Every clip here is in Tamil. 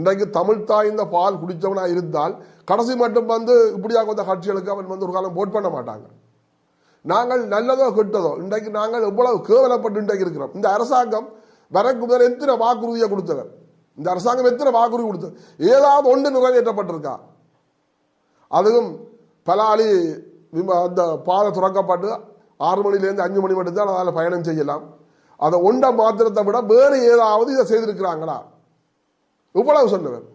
இன்றைக்கு தமிழ் தாய்ந்த பால் குடித்தவனாக இருந்தால் கடைசி மட்டும் வந்து இப்படியாக வந்த கட்சிகளுக்கு அவன் வந்து ஒரு காலம் போட் பண்ண மாட்டாங்க. நாங்கள் நல்லதோ கெட்டதோ இன்றைக்கு நாங்கள் எவ்வளவு கேவலப்பட்டு இன்றைக்கு இருக்கிறோம். இந்த அரசாங்கம் வரக்கு முதல் எத்தனை வாக்குறுதியை கொடுத்தவர் இந்த அரசாங்கம் எத்தனை வாக்குறுதி கொடுத்தது? ஏதாவது ஒன்று நிறைவேற்றப்பட்டிருக்கா? அதுவும் பலாலி அந்த பாதை துறக்கப்பட்டு ஆறு மணிலேருந்து அஞ்சு மணி மட்டும் தான் பயணம் செய்யலாம். அதை ஒன்றை மாத்திரத்தை விட வேறு ஏதாவது இதை செய்திருக்கிறாங்களா? இவ்வளவு சொன்னவர்?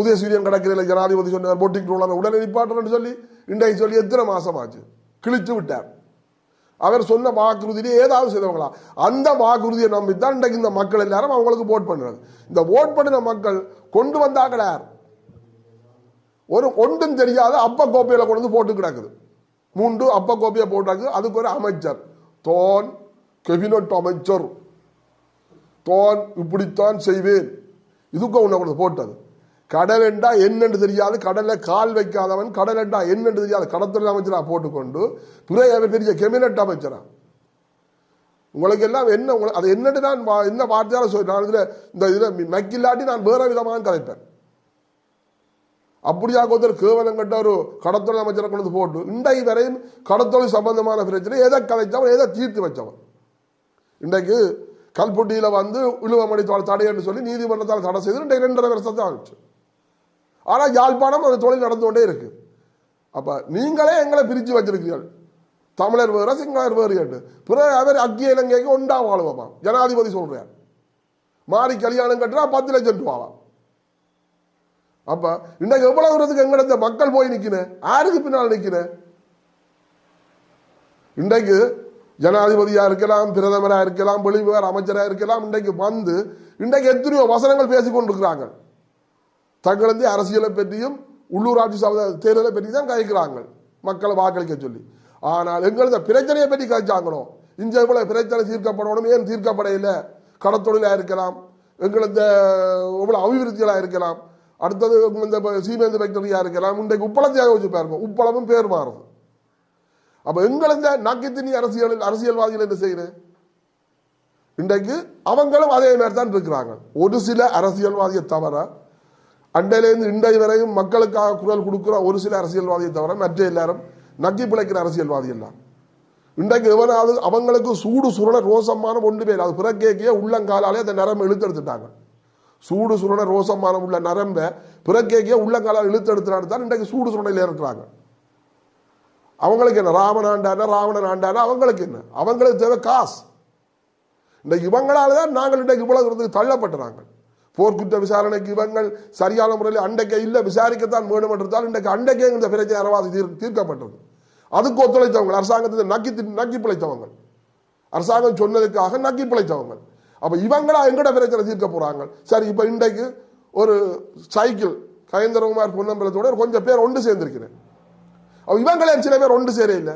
உதயசூரியன் கடற்கரையில் ஜனாதிபதி சொன்னவர் போட்டிங் ரோலர் உடனே நிப்பாட்டணும்னு சொல்லி இன்றைக்கு சொல்லி எத்தனை மாசம் ஆச்சு? கிழிச்சு விட்டார். அவர் சொன்ன வாக்குறுதியிலே ஏதாவது செய்தவங்களா? அந்த வாக்குறுதியை நம்பித்தான் இன்றைக்கு இந்த மக்கள் எல்லாரும் அவங்களுக்கு ஓட் பண்ணுறது இந்த ஓட் பண்ணின மக்கள் கொண்டு வந்தாங்கள ஒரு ஒன்றும் தெரியாத அப்ப கோப்பையில கொண்டு வந்து போட்டு கிடக்குது. மூன்று அப்ப கோப்பையை போட்டாக்கு அதுக்கு ஒரு அமைச்சர். தோன் கெபினட் அமைச்சர். தோன் இப்படித்தான் செய்வேன். இதுக்கும் உன்னை கொண்டு போட்டது. கடலெண்டா என்னென்று தெரியாது கடலை கால் வைக்காதவன் கடலெண்டா என்னென்று தெரியாது. கடத்துறை அமைச்சராக போட்டுக்கொண்டு பிறகு அவர் பெரிய கெபினட் அமைச்சரா. உங்களுக்கு எல்லாம் என்ன உங்களுக்கு அது என்னென்று நான் என்ன வார்த்தையால சொல்லி நான் இதில் இந்த இதில் மக்கில்லாட்டி நான் வேற விதமாக கதைப்பேன். அப்படியாக ஒருத்தர் கேவலம் கட்ட ஒரு கடத்தொழில் அமைச்சரை கொண்டு வந்து போட்டு இன்றைக்கு வரையும் கடத்தொழில் சம்பந்தமான பிரச்சனை எதை கதைச்சவன் எதை தீர்த்து வச்சவன். இன்றைக்கு கல்புட்டியில் வந்து இழுவமடித்தால் தடை என்று சொல்லி நீதிமன்றத்தால் தடை செய்து ரெண்டு ரெண்டரை வருஷத்தை ஆச்சு ஆனால் யாழ்ப்பாணம் அந்த தொழில் நடந்து கொண்டே இருக்கு. அப்போ நீங்களே எங்களை பிரித்து வச்சிருக்கிறீர்கள். தமிழர் வேறு சிங்களர் வேறு என்று. பிறகு அவர் அக்கிய இலங்கைக்கு ஒண்டா வாழ்வோமா? ஜனாதிபதி சொல்கிறார் மாறி கல்யாணம் கட்டினா பத்து லட்சம் ரூபாவா? அப்போ இன்னைக்கு எவ்வளவு தூரத்துக்கு எங்கிட்ட மக்கள் போய் நிக்கிறேன் யாருக்கு பின்னால் நிற்கினேன் இன்றைக்கு ஜனாதிபதியா இருக்கலாம் பிரதமரா இருக்கலாம் வெளிவிவகார அமைச்சராக இருக்கலாம் இன்றைக்கு வந்து இன்றைக்கு எத்தனையோ வசனங்கள் பேசிக்கொண்டிருக்கிறாங்க. தங்களது அரசியலை பற்றியும் உள்ளூராட்சி சபை தேர்தலை பற்றி தான் கழிக்கிறாங்க மக்களை வாக்களிக்க சொல்லி. ஆனால் எங்களது பிரச்சனையை பற்றி கழிச்சாங்களோ இந்த இவ்வளோ பிரச்சனை தீர்க்கப்படணும் ஏன் தீர்க்கப்பட இல்லை இருக்கலாம் எங்களது இவ்வளோ அபிவிருத்திகளாக இருக்கலாம் அடுத்தது இந்த சீமெந்து ஃபேக்டரியாக இருக்கலாம் இன்றைக்கு உப்பளத்தையாக வச்சு பாருங்க உப்பளமும் பேர் மாறுது. அப்ப எங்களது நக்கித்தினி அரசியல் அரசியல்வாதிகள் என்ன செய்யுது இன்றைக்கு அவங்களும் அதே மாதிரி தான் இருக்கிறாங்க. ஒரு சில அரசியல்வாதியை தவிர அண்டையிலேருந்து இன்றைய வரையும் மக்களுக்காக குரல் கொடுக்குற ஒரு சில அரசியல்வாதியை தவிர மற்ற எல்லாரும் நக்கி பிழைக்கிற அரசியல்வாதி எல்லாம் இன்றைக்கு எவனாவது அவங்களுக்கு சூடு சுரண ரோசமான ஒன்று பேர் அது பிறக்கேக்கே உள்ளங்காலாலே அந்த நரம்பு இழுத்தெடுத்துட்டாங்க. சூடு சுரண ரோசமான உள்ள நரம்பை பிறக்கேக்கே உள்ளங்காலால் இழுத்தெடுத்துனாட்டு தான் இன்றைக்கு சூடு சுரணையில் இருக்கிறாங்க. அவங்களுக்கு என்ன? ராமன் ஆண்டானா ராவணன் ஆண்டானா? அவங்களுக்கு என்ன? அவங்களுக்கு தேவை காசு. இன்றைக்கு இவங்களால தான் நாங்கள் இன்றைக்கு இவ்வளவு இருந்து தள்ளப்பட்டுறாங்க. போர்க்குற்ற விசாரணைக்கு இவங்கள் சரியான முறையில் அண்டைக்கே இல்லை விசாரிக்கத்தான் வேணும் என்றால் இன்றைக்கு அண்டைக்கே இந்த பிரச்சனை தீர் தீர்க்கப்பட்டது அதுக்கு ஒத்துழைத்தவங்க அரசாங்கத்தை நக்கி நக்கி பிழைத்தவங்க. அரசாங்கம் சொன்னதுக்காக நக்கி பிழைத்தவங்க. அப்போ இவங்களா எங்கட பிரச்சனை தீர்க்க போறாங்க? சரி இப்போ இன்றைக்கு ஒரு சைக்கிள் கயந்திரகுமார் பொன்னம்பலத்தோட கொஞ்சம் பேர் ஒன்று சேர்ந்திருக்கிறேன். அப்ப இவங்களே சில பேர் ஒன்று சேர இல்லை.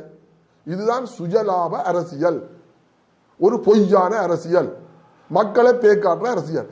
இதுதான் சுஜலாப அரசியல். ஒரு பொய்யான அரசியல். மக்களை பேக்காட்டுற அரசியல்.